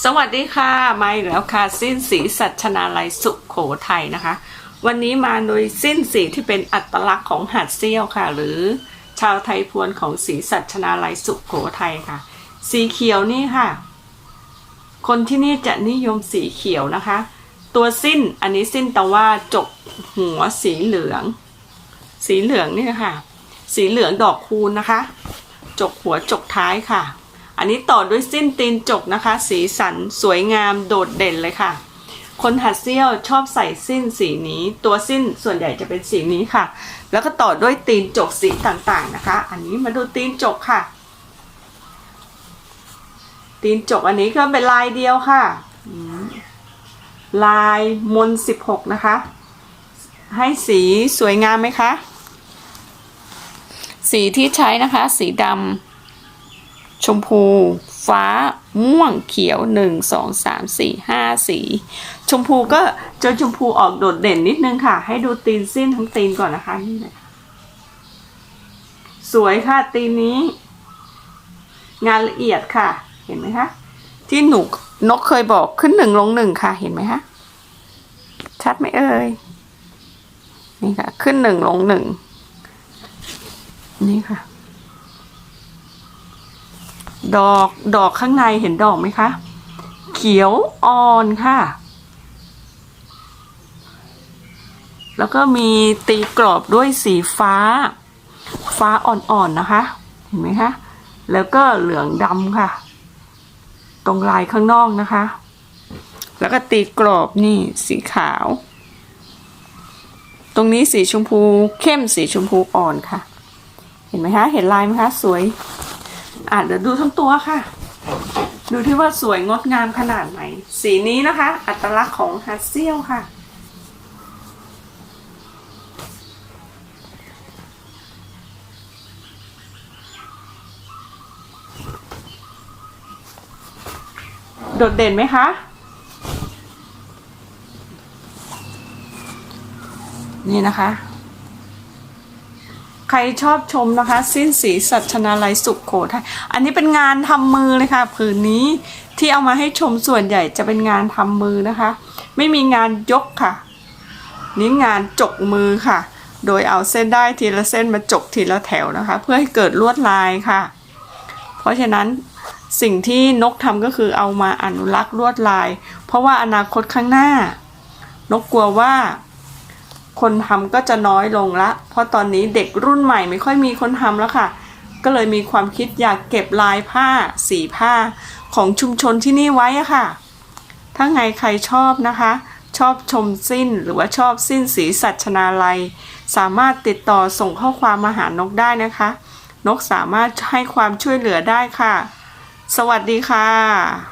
สวัสดีค่ะมาอีกแล้วค่ะ สิ้นสีสัชนาลัยสุขโขทัยนะคะ วันนี้มาโดยสิ้นสีที่เป็นอัตลักษณ์ของหาดเซี่ยวค่ะ หรือชาวไทยพวนของสีสัชนาลัยสุขโขทัยค่ะ สีเขียวนี่ค่ะ คนที่นี่จะนิยมสีเขียวนะคะ ตัวสิ้นอันนี้สิ้นแต่ว่าจกหัวสีเหลือง สีเหลืองนี่ค่ะ สีเหลืองดอกคูณนะคะ จกหัวจกท้ายค่ะ อันนี้ต่อด้วยสิ้นตีนจกนะคะ สีสันสวยงามโดดเด่นเลยค่ะ คนหัดเซี่ยวชอบใส่สิ้นสีนี้ ตัวสิ้นส่วนใหญ่จะเป็นสีนี้ค่ะ แล้วก็ต่อด้วยตีนจกสีต่างๆนะคะ อันนี้มาดูตีนจกค่ะ ตีนจกอันนี้ก็เป็นลายเดียวค่ะลายมนสิบหกนะคะ ให้สีสวยงามไหมคะ สีที่ใช้นะคะ สีดำ ชมพู ฟ้า ม่วงเขียวหนึ่งสองสามสี่ห้าสี ชมพูก็จะชมพูออกโดดเด่นนิดนึงค่ะ ให้ดูตีนสิ้นทั้งตีนก่อนนะคะนี่เลยค่ะสวยค่ะตีนนี้ งานละเอียดค่ะ เห็นไหมคะที่หนูนกเคยบอกขึ้นหนึ่งลงหนึ่งค่ะ เห็นไหมคะชัดไหมเอ่ยนี่ค่ะ ขึ้นหนึ่งลงหนึ่งนี่ค่ะ ดอกดอกข้างในเห็นดอกไหมคะ เขียวอ่อนค่ะ แล้วก็มีตีกรอบด้วยสีฟ้า ฟ้าอ่อนๆนะคะ เห็นไหมคะ แล้วก็เหลืองดำค่ะ ตรงลายข้างนอกนะคะ แล้วก็ตีกรอบนี่สีขาว ตรงนี้สีชมพูเข้มสีชมพูอ่อนค่ะ เห็นไหมคะ เห็นลายไหมคะ สวย อะเดี๋ยวดูทั้งตัวค่ะ ดูที่ว่าสวยงดงามขนาดไหน สีนี้นะคะ อัตลักษณ์ของฮัสเซียวค่ะโดดเด่นไหมคะ นี่นะคะ ใครชอบชมนะคะ สิ้นสีสัชนาลัยสุขโขทัยอันนี้เป็นงานทำมือเลยค่ะผืนนี้ที่เอามาให้ชมส่วนใหญ่จะเป็นงานทำมือนะคะ ไม่มีงานยกค่ะ นี่งานจกมือค่ะ โดยเอาเส้นได้ทีละเส้นมาจกทีละแถวนะคะ เพื่อให้เกิดลวดลายค่ะ เพราะฉะนั้นสิ่งที่นกทำก็คือเอามาอนุรักษ์ลวดลาย เพราะว่าอนาคตข้างหน้า นกกลัวว่า คนทำก็จะน้อยลงละ เพราะตอนนี้เด็กรุ่นใหม่ไม่ค่อยมีคนทำแล้วค่ะ ก็เลยมีความคิดอยากเก็บลายผ้า สีผ้าของชุมชนที่นี่ไว้อะค่ะ ถ้าไงใครชอบนะคะ ชอบชมสิ้นหรือว่าชอบสิ้นสีสัชนาลัย สามารถติดต่อส่งข้อความมาหานกได้นะคะ นกสามารถให้ความช่วยเหลือได้ค่ะ สวัสดีค่ะ